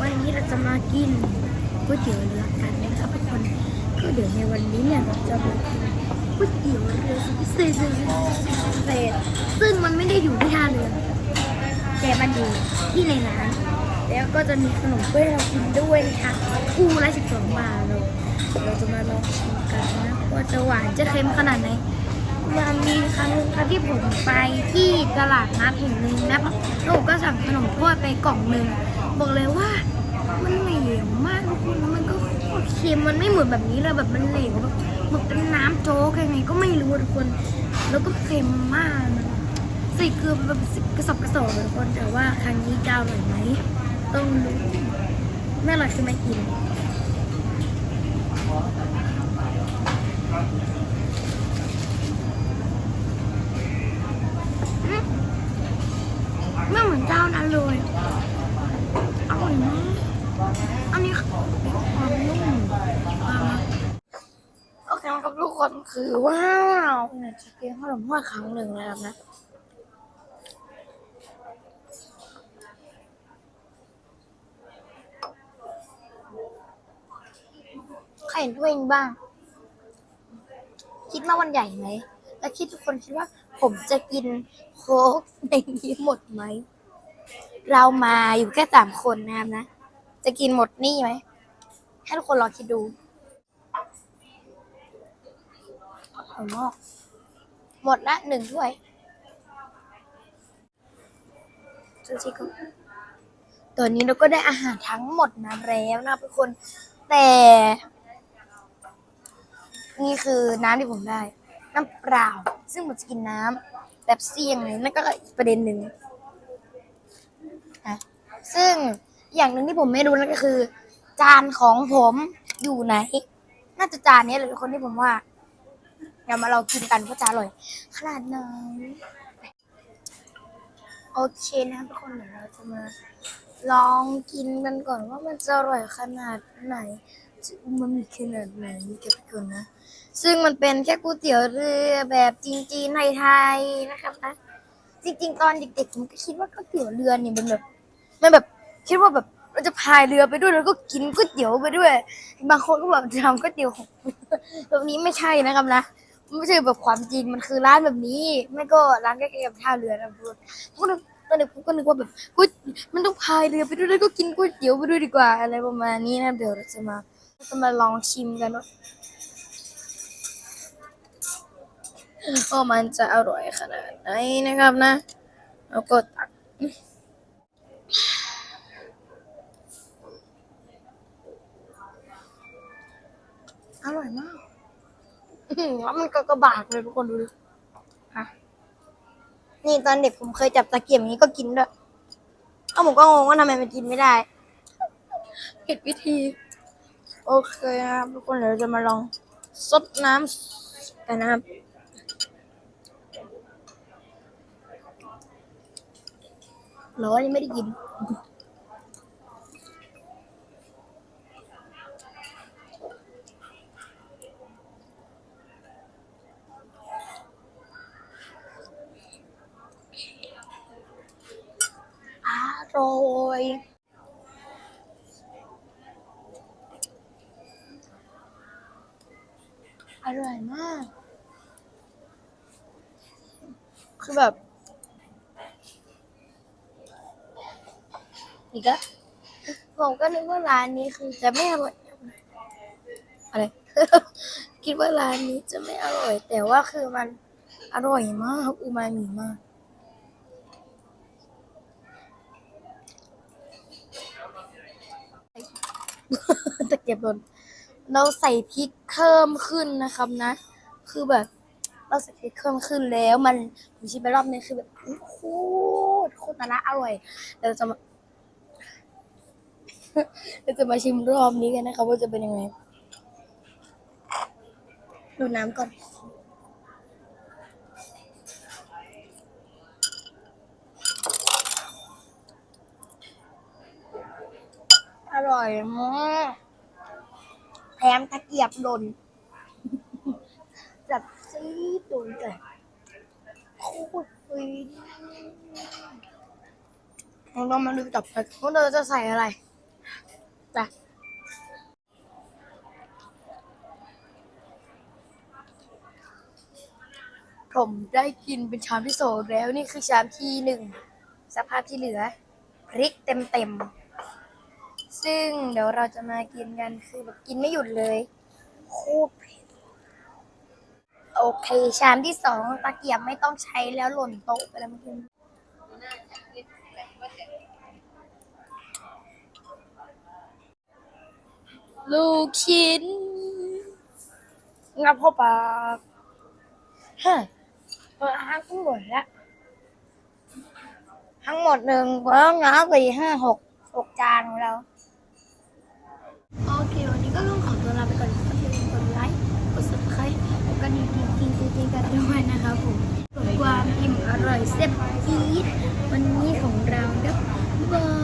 วันนี้เราจะมากินก๋วยเตี๋ยวเรือกันนะครับทุกคนก็เดี๋ยวในวันนี้เนี่ยเราจะมากินก๋วยเตี๋ยวเรือสุดพิเศษพิเศษซึ่งมันไม่ได้อยู่ที่ท่าเรือแต่มันอยู่ที่ในร้านแล้วก็จะมีขนมเปื้ให้เรากินด้วยนะคะคู่ละ12บาทเราเราจะมาลองชิมกันนะว่าจะหวานจะเค็มขนาดไหนมันมี ครั้งหนึงค่ะที่ผมไปที่ตลาดนัดแห่งหนึ่งนะล้วผมก็สั่งขนมถ้วยไปกล่องหนึ่งบอกเลยว่ามันเหลวมากทุกคนแล้วมันก็เค็มมันไม่เหมือนแบบนี้เลยแบบมันเหลวแบบเหมือนเป็นน้ำโจ๊กยังไงก็ไม่รู้ทุกคน แล้วก็เค็มมากใส่เกลือแบบกระสอบกระสอบทุกคนแต่ว่าครั้งนี้จะอร่อยไหมต้องรู้ไม่อร่อยคือไม่กินอืมไม่เหมื อนเจ้านั้นเลย อร่อยมาก อันนี้ความนุ่มโอเคครับทุกคนคือว้าวเนี่ยจะกินขนมห้วยครั้งหนึ่งแล้วนะใครเห็นตัวเองบ้าง คิดว่าวันใหญ่ไหม แล้วคิดทุกคนคิดว่าผมจะกินโค้กในนี้หมดไหม เรามาอยู่แค่สามคนนะครับนะ จะกินหมดนี่ไหม ให้ทุกคนลองคิดดูอร่อยมากหมดละหนึ่งถ้วยจริงๆก็ตอนนี้เราก็ได้อาหารทั้งหมดมาแล้วนะทุกคน แต่ นี่คือน้ำที่ผมได้ น้ำเปล่า ซึ่งผมจะกินน้ำแบบเสี่ยงเลยนั่นก็อีกประเด็นหนึ่ง นะซึ่งอย่างหนึ่งที่ผมไม่รู้นั่นก็คือ จานของผมอยู่ไหน น่าจะจานนี้เลยทุกคนที่ผมว่าเดี๋ยวมาเรากินกันว่าะจะอร่อย ขนาดไหนโอเคนะทุกคนเดี๋ยวเราจะมาลองกินกันก่อนว่ามันจะอร่อยขนาดไหนจะมันมีขนาดไหนกันก่อนนะ ซึ่งมันเป็นแค่ก๋วยเตี๋ยวเรือแบบจีนๆไทยๆนะครับนะจริงๆตอนเด็กๆผมก็คิดว่าก๋วยเตี๋ยวเรือเนี่ยเป็นแบบ มันแบบคิดว่าแบบเราจะพายเรือไปด้วยแล้วก็กินก๋วยเตี๋ยวไปด้วย บางคนก็แบบทำก๋วยเตี๋ยวของแบบนี้ไม่ใช่นะครับนะไม่ใช่แบบความจริงมันคือร้านแบบนี้ ไม่ก็ร้านใกล้ๆกับท่าเรือนะทุกคนตอนเด็กผมก็นึกว่าแบบก๋วยมันต้องพายเรือไปด้วยแล้วก็กินก๋วยเตี๋ยวไปด้วยดีกว่า อะไรประมาณนี้นะเดี๋ยวเราจะมาจะมาลองชิมกันว่าว่ามันจะอร่อยขนาดไหนนะครับนะแล้วก็ตัก อร่อยมากอื้อหือแล้วมันก็กระบากเลยทุกคนดูดิฮะนี่ตอนเด็กผมเคยจับตะเกียบอย่างนี้ก็กินด้วยเอ้าผมก็งงว่าทำไมมันกินไม่ได้ผิดวิธี โอเคนะครับทุกคนเดี๋ยวเราจะมาลองซดน้ำกันนะครับ ร้อนยังไม่ได้กิน อร่อยอร่อยมาก คือแบบ อีกแล้วผมก็นึกว่าร้านนี้คือจะไม่อร่อยอะไร คิดว่าร้านนี้จะไม่อร่อย แต่ว่าคือมันอร่อยมากอูมามิมากตะเกียบหล่นเราใส่พริกเพิ่มขึ้นนะครับนะ คือแบบ เราใส่พริกเพิ่มขึ้นแล้ว มันผมชิมไปรอบนึงคือแบบโคตรโคตรนะอร่อยเราจะมา เราจะมาชิมรอบนี้กันนะครับว่าจะเป็นยังไงดูน้ำก่อนอร่อยมากแถมตะเกียบหล่นจับซีดโดนแต่โคตรฟินเรามาดูต่อไปว่าเราจะใส่อะไร จ้ะผมได้กินเป็นชามที่สองแล้วนี่คือชามที่หนึ่งสภาพที่เหลือพริกเต็มเต็มซึ่งเดี๋ยวเราจะมากินกันคือแบบกินไม่หยุดเลยคู่เผ็ดโอเค ชามที่สองตะเกียบไม่ต้องใช้แล้วหล่นโต๊ะไปแล้วเมื่อกี้ ลูกชิ้น งับเข้าปากฮะเออทั้งหมดแล้วทั้งหมดหนึ่งเพิ่มนะสี่ห้าหกหกจานของเรา โอเค วันนี้ก็ต้องขอตัวลาไปก่อนก็อย่าลืมกดไลค์ กด subscribe กดกระดิ่งกิ๊งกิ๊งกิ๊งกิ๊งกันด้วยนะครับผมเพื่อความอิ่มอร่อยเซ็บจี๊ดวันนี้ของเราเด้อบ๊ายบาย